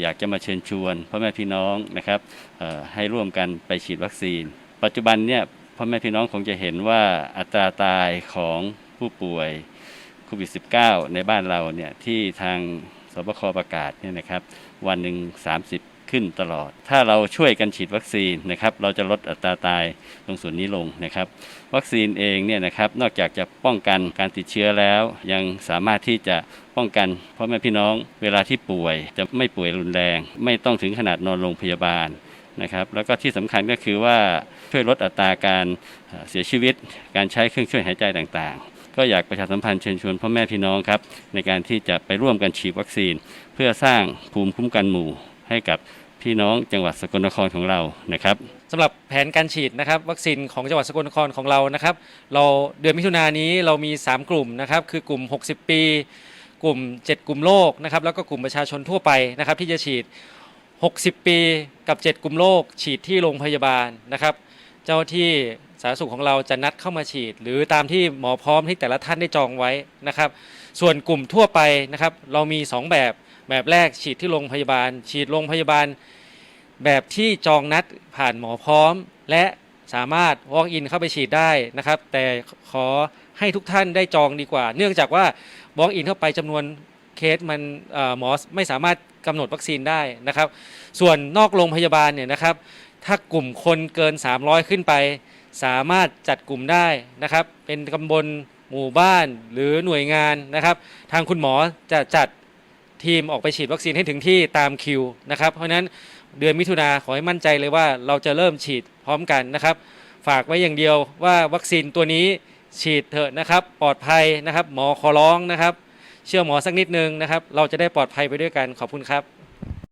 อยากจะมาเชิญชวนพ่อแม่พี่น้องนะครับให้ร่วมกันไปฉีดวัคซีน ปัจจุบันเนี่ยพ่อแม่พี่น้องคงจะเห็นว่าอัตราตายของผู้ป่วยโควิด -19 ในบ้านเราเนี่ยที่ทางสบคประกาศเนี่ยนะครับวันหนึ่ง30 ขึ้นตลอด ถ้าเราช่วยกันฉีดวัคซีนนะครับ เราจะลดอัตราตายตรงส่วนนี้ลงนะครับ วัคซีนเองเนี่ยนะครับ นอกจากจะป้องกันการติดเชื้อแล้ว ยังสามารถที่จะป้องกันพ่อแม่พี่น้องเวลาที่ป่วยจะไม่ป่วยรุนแรง ไม่ต้องถึงขนาดนอนโรงพยาบาล นะครับแล้วก็ที่สำคัญก็คือว่าช่วยลดอัตราการเอ่อเสียชีวิต การใช้เครื่องช่วยหายใจต่างๆ ก็อยากประชาสัมพันธ์เชิญชวนพ่อแม่พี่น้องครับในการที่จะไปร่วมกันฉีดวัคซีน เพื่อสร้างภูมิคุ้มกันหมู่ให้กับพี่น้องจังหวัดสกลนครของเรานะครับสำหรับแผนการฉีดนะครับวัคซีนของจังหวัดสกลนครของเรานะครับ เราเดือนมิถุนายนนี้เรามี 3 กลุ่มนะครับคือกลุ่ม 60 ปี กลุ่ม 7 กลุ่มโลกนะครับแล้วก็กลุ่มประชาชนทั่วไปนะครับที่จะฉีด 60 ปีกับ 7 กลุ่มโลกฉีดที่โรงพยาบาลนะครับ เจ้าที่สาธารณสุขของเราจะนัดเข้ามาฉีด หรือตามที่หมอพร้อมที่แต่ละท่านได้จองไว้นะครับ ส่วนกลุ่มทั่วไปนะครับ เรามี 2 แบบแบบแรกฉีดที่โรงพยาบาล ฉีดโรงพยาบาล แบบที่จองนัดผ่านหมอพร้อม และสามารถ walk in เข้าไปฉีดได้นะครับ แต่ขอให้ทุกท่านได้จองดีกว่า เนื่องจากว่า walk in เข้าไปจำนวน เคสมันหมอไม่สามารถกำหนดวัคซีนได้นะครับ ส่วนนอกโรงพยาบาลเนี่ยนะครับ ถ้ากลุ่มคนเกิน 300 ขึ้นไป สามารถจัดกลุ่มได้นะครับ เป็นตำบลหมู่บ้านหรือหน่วยงานนะครับ ทางคุณหมอจะจัดทีมออกไปฉีดวัคซีนให้ถึงที่ตามคิวนะครับ เพราะฉะนั้นเดือนมิถุนาขอให้มั่นใจเลยว่าเราจะเริ่มฉีดพร้อมกันนะครับ ฝากไว้อย่างเดียวว่าวัคซีนตัวนี้ฉีดเถอะนะครับ ปลอดภัยนะครับ หมอขอร้องนะครับ เชื่อหมอสักนิดนึงนะครับ เราจะได้ปลอดภัยไปด้วยกันขอบคุณครับ